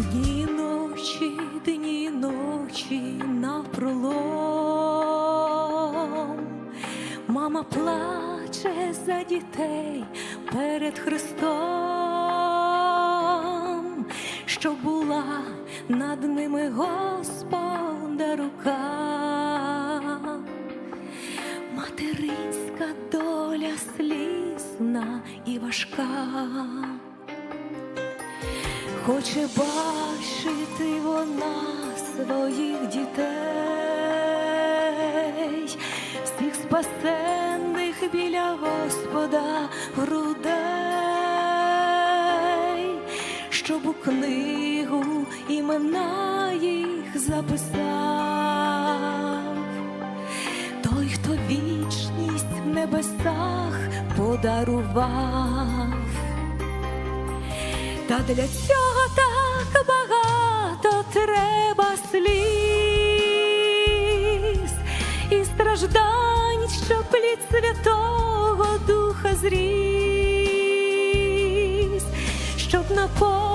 Дні ночі, дні ночі на пролом, мама плаче за дітей перед Христом, що була над ними Господа рука, материнська доля слізна і важка. Хоче бачити вона своїх дітей, всіх спасенних біля Господа грудей, щоб у книгу імена їх записав. Той, хто вічність в небесах подарував. Та для цього треба сліз і страждань, що плід Святого Духа зріс, щоб наповнювалась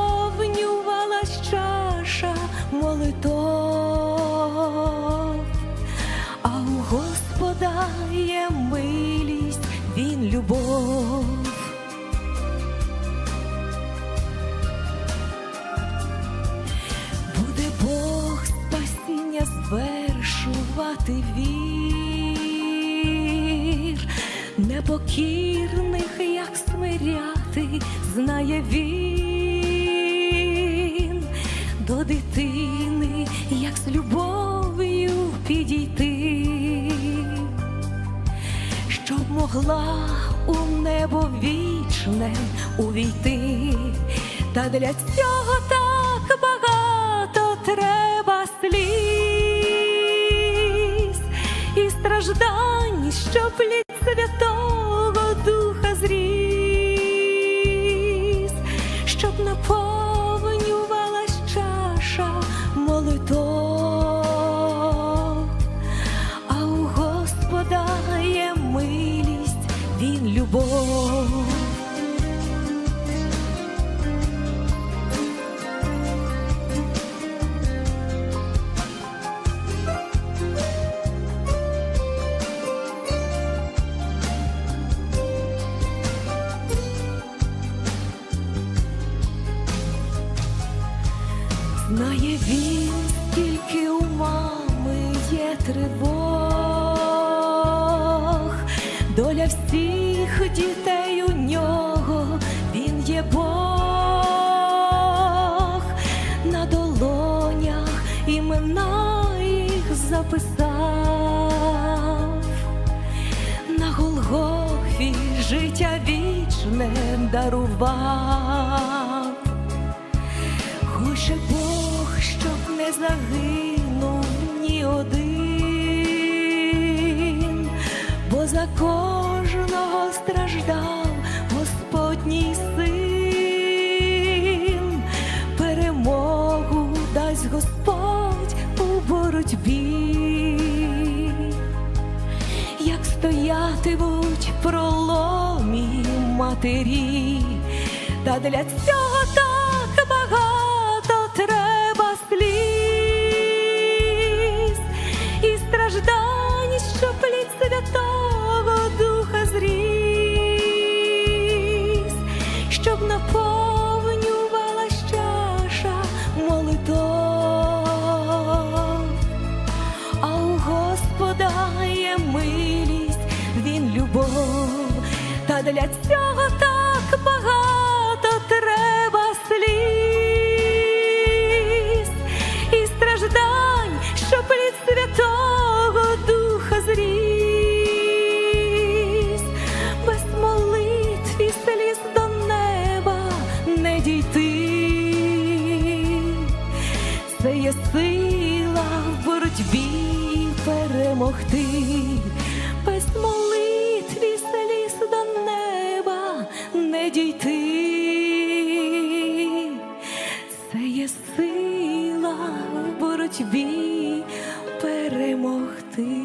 звершувати вір, непокірних, як смиряти, знає він. До дитини, як з любов'ю підійти, щоб могла у небо вічне увійти, та для цього і щоб що Знає він, скільки у мами є тривог, доля всіх дітей у нього, він є Бог, на долонях імена їх записав, на Голгофі життя вічне дарував. Хоче Бог, не загинув ні один, бо за кожного страждав Господній син, перемогу дасть Господь у боротьбі, як стоятимуть проломі матері, та для цього любов, та для цього так багато треба сліз і страждань, що плід Святого Духа зріс, без молитв і сліз до неба не дійти. Це є сила в боротьбі перемогти, сила в боротьбі перемогти.